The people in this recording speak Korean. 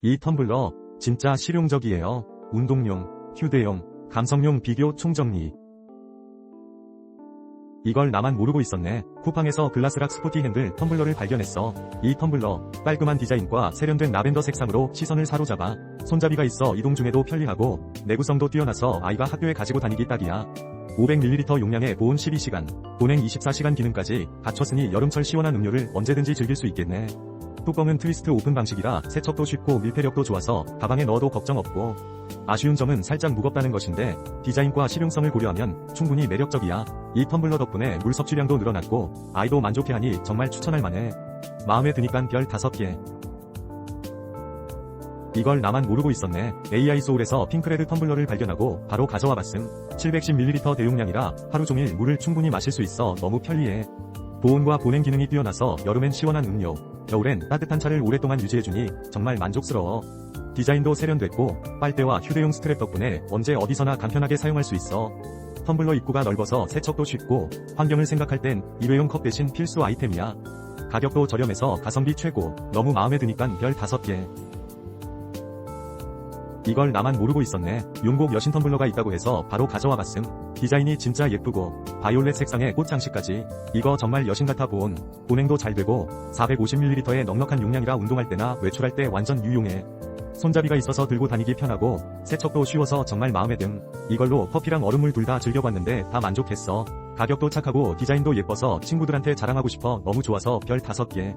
이 텀블러 진짜 실용적이에요. 운동용, 휴대용, 감성용 비교 총정리. 이걸 나만 모르고 있었네. 쿠팡에서 글라스락 스포티 핸들 텀블러를 발견했어. 이 텀블러 깔끔한 디자인과 세련된 라벤더 색상으로 시선을 사로잡아 손잡이가 있어 이동 중에도 편리하고 내구성도 뛰어나서 아이가 학교에 가지고 다니기 딱이야. 500ml 용량에 보온 12시간, 보냉 24시간 기능까지 갖췄으니 여름철 시원한 음료를 언제든지 즐길 수 있겠네. 뚜껑은 트위스트 오픈 방식이라 세척도 쉽고 밀폐력도 좋아서 가방에 넣어도 걱정 없고 아쉬운 점은 살짝 무겁다는 것인데 디자인과 실용성을 고려하면 충분히 매력적이야. 이 텀블러 덕분에 물 섭취량도 늘어났고 아이도 만족해하니 정말 추천할 만해. 마음에 드니깐 별 5개. 이걸 나만 모르고 있었네. AI 소울에서 핑크레드 텀블러를 발견하고 바로 가져와 봤음. 710ml 대용량이라 하루 종일 물을 충분히 마실 수 있어 너무 편리해. 보온과 보냉 기능이 뛰어나서 여름엔 시원한 음료, 겨울엔 따뜻한 차를 오랫동안 유지해주니 정말 만족스러워. 디자인도 세련됐고 빨대와 휴대용 스트랩 덕분에 언제 어디서나 간편하게 사용할 수 있어. 텀블러 입구가 넓어서 세척도 쉽고 환경을 생각할 땐 일회용 컵 대신 필수 아이템이야. 가격도 저렴해서 가성비 최고. 너무 마음에 드니깐 별 5개. 이걸 나만 모르고 있었네. 용곡 여신 텀블러가 있다고 해서 바로 가져와 봤음. 디자인이 진짜 예쁘고 바이올렛 색상의 꽃 장식까지. 이거 정말 여신 같아 보온. 보냉도 잘 되고 450ml의 넉넉한 용량이라 운동할 때나 외출할 때 완전 유용해. 손잡이가 있어서 들고 다니기 편하고 세척도 쉬워서 정말 마음에 듦. 이걸로 커피랑 얼음물 둘 다 즐겨봤는데 다 만족했어. 가격도 착하고 디자인도 예뻐서 친구들한테 자랑하고 싶어 너무 좋아서 별 5개.